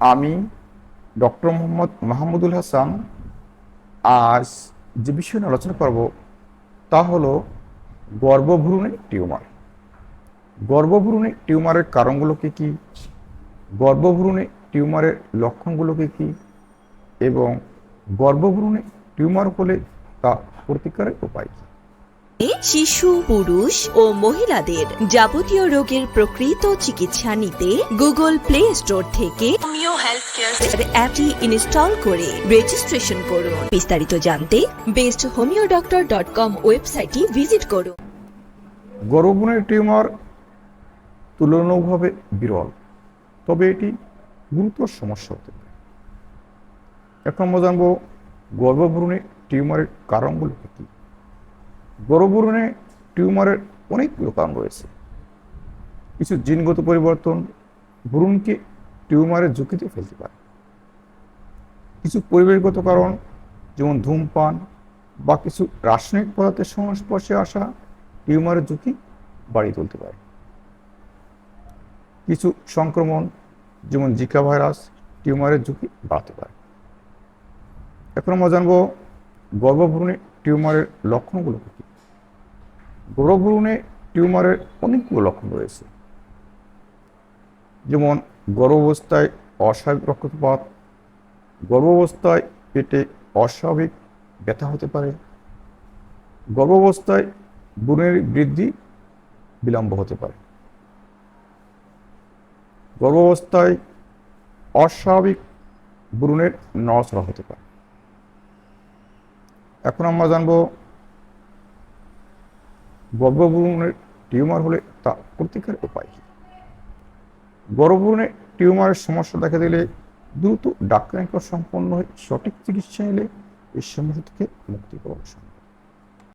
আমি ডক্টর মোহাম্মদ মাহমুদুল হাসান আজ যে বিষয় নিয়ে আলোচনা করব, তা হলো গর্ভভ্রূণে টিউমার। গর্ভভ্রূণে টিউমারের কারণগুলো কী? কী গর্ভভ্রূণে টিউমারের লক্ষণগুলো কী? এবং গর্ভভ্রূণে টিউমার হলে তা প্রতিকারের উপায় কী? শিশু পুরুষ ও মহিলাদের যাবতীয় রোগের প্রকৃত চিকিৎসা নিতে গুগল প্লে স্টোর থেকে অ্যাপটি ইনস্টল করে রেজিস্ট্রেশন করুন। বিস্তারিত জানতে best homeo doctor dot com ওয়েবসাইটটি ভিজিট করুন। গর্ভভ্রূণের টিউমার তুলনামূলকভাবে বিরল তবে এটি গুরুতর সমস্যা হতে পারে। এখন আমরা জানব গর্ভভ্রূণে টিউমারের কারণগুলো কী? কী গর্ভভ্রূণে টিউমারের অনেকগুলো কারণ রয়েছে। কিছু জিনগত পরিবর্তন ভ্রূণকে টিউমারের ঝুঁকিতে ফেলতে পারে। কিছু পরিবেশগত কারণ, যেমন ধূমপান বা কিছু রাসায়নিক পদার্থের সংস্পর্শে আসা টিউমারের ঝুঁকি বাড়িয়ে তুলতে পারে। কিছু সংক্রমণ, যেমন জিকা ভাইরাস, টিউমারের ঝুঁকি বাড়াতে পারে। এখন আমরা জানব গর্ভভ্রূণে টিউমারের লক্ষণগুলো কী? গর্ভভ্রূণে টিউমারের অনেকগুলো লক্ষণ রয়েছে। যেমন, গর্ভাবস্থায় অস্বাভাবিক রক্তপাত, গর্ভাবস্থায় পেটে অস্বাভাবিক ব্যথা হতে পারে, গর্ভাবস্থায় ভ্রূণের বৃদ্ধি বিলম্ব হতে পারে। গর্ভাবস্থায় অস্বাভাবিক ভ্রূণের নড়াচড়া হতে পারে। এখন আমরা জানব গর্ভভ্রূণের টিউমার হলে তা প্রতিকার উপায় কী? গর্ভভ্রূণে টিউমারের সমস্যা দেখা দিলে দ্রুত ডাক্তার সম্পন্ন হয়ে সঠিক চিকিৎসা এলে এই সমস্যা থেকে মুক্তি পাওয়া সম্ভব।